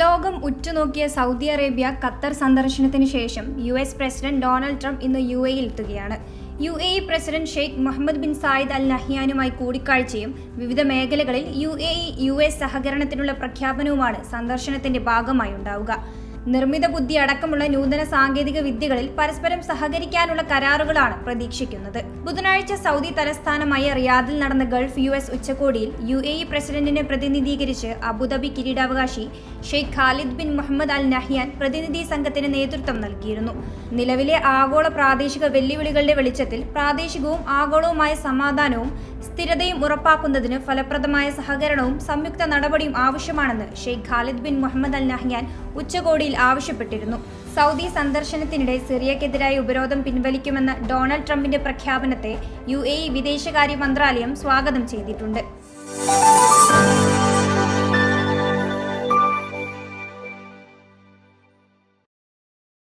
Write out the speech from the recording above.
ലോകം ഉറ്റുനോക്കിയ Saudi Arabia Qatar സന്ദർശനത്തിന് ശേഷം U S president Donald Trump ഇന്ന് യു എയിൽ എത്തുകയാണ്. U A E president Sheikh Mohammed bin Zayed Al നഹ്യാനുമായി കൂടിക്കാഴ്ചയും വിവിധ മേഖലകളിൽ U A E U S സഹകരണത്തിനുള്ള പ്രഖ്യാപനവുമാണ് സന്ദർശനത്തിന്റെ ഭാഗമായി ഉണ്ടാവുക നിർമ്മിത ബുദ്ധി അടക്കമുള്ള നൂതന സാങ്കേതിക വിദ്യകളിൽ പരസ്പരം സഹകരിക്കാനുള്ള കരാറുകളാണ് പ്രതീക്ഷിക്കുന്നത്. ബുധനാഴ്ച സൗദി തലസ്ഥാനമായ റിയാദിൽ നടന്ന ഗൾഫ് യു എസ് ഉച്ചകോടിയിൽ യു എ ഇ പ്രസിഡന്റിനെ പ്രതിനിധീകരിച്ച് അബുദാബി കിരീടാവകാശി Sheikh Khalid bin Mohammed Al Nahyan പ്രതിനിധി സംഘത്തിന് നേതൃത്വം നൽകിയിരുന്നു. നിലവിലെ ആഗോള പ്രാദേശിക വെല്ലുവിളികളുടെ വെളിച്ചത്തിൽ പ്രാദേശികവും ആഗോളവുമായ സമാധാനവും സ്ഥിരതയും ഉറപ്പാക്കുന്നതിന് ഫലപ്രദമായ സഹകരണവും സംയുക്ത നടപടിയും ആവശ്യമാണെന്ന് Sheikh Khalid bin Mohammed Al Nahyan ഉച്ചകോടിയിൽ ആവശ്യപ്പെട്ടിരുന്നു. സൗദി സന്ദർശനത്തിനിടെ സിറിയക്കെതിരായ ഉപരോധം പിൻവലിക്കുമെന്ന ഡൊണാൾഡ് ട്രംപിന്റെ പ്രഖ്യാപനത്തെ യു എ ഇ വിദേശകാര്യ മന്ത്രാലയം സ്വാഗതം ചെയ്തിട്ടുണ്ട്.